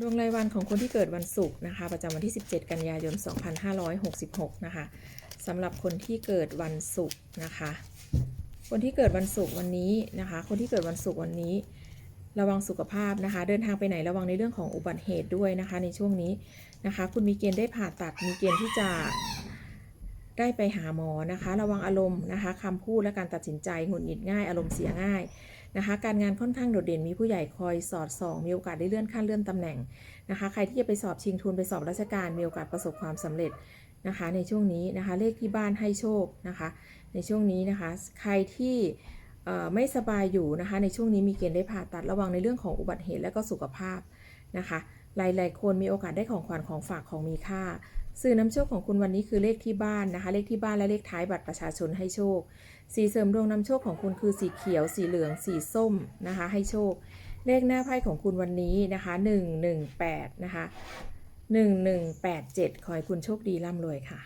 ดวงรายวันของคนที่เกิดวันศุกร์นะคะ ประจำวันที่ 17 กันยายน 2566 นะคะสำหรับคนที่เกิดวันศุกร์นะคะ คนที่เกิดวันศุกร์วันนี้นะคะ คนที่เกิดวันศุกร์วันนี้ ระวังสุขภาพนะคะ เดินทางไปไหนระวังในเรื่องของอุบัติเหตุด้วยนะคะ ในช่วงนี้นะคะ คุณมีเกณฑ์ได้ผ่าตัดมีเกณฑ์ที่จะ ได้ไปหาหมอนะคะ ระวังอารมณ์นะคะคำพูดและการตัดสินใจหงุดหงิดง่ายอารมณ์เสียง่ายนะคะ การงานค่อนข้างโดดเด่นมีผู้ใหญ่คอยสอดส่อง มีโอกาสได้เลื่อนขั้นเลื่อนตำแหน่งนะคะ ใครที่จะไปสอบชิงทุนไปสอบราชการมีโอกาสประสบความสำเร็จนะคะ ในช่วงนี้นะคะเลขที่บ้านให้โชคนะคะ ในช่วงนี้นะคะ ใครที่ไม่สบายอยู่นะคะ ในช่วงนี้มีเกณฑ์ได้ผ่าตัดระวังในเรื่องของอุบัติเหตุและก็สุขภาพนะคะ หลายๆ คนมีโอกาสได้ของขวัญของฝากของมีค่า สื่อนำโชคของคุณวันนี้คือเลขที่บ้านนะคะ เลขที่บ้านและเลขท้ายบัตรประชาชนให้โชค สีเสริมดวงนำโชคของคุณคือสีเขียว สีเหลือง สีส้มนะคะ ให้โชค เลขหน้าไพ่ของคุณวันนี้นะคะ 118 นะคะ 1187 ขอให้คุณโชคดีร่ำรวยค่ะ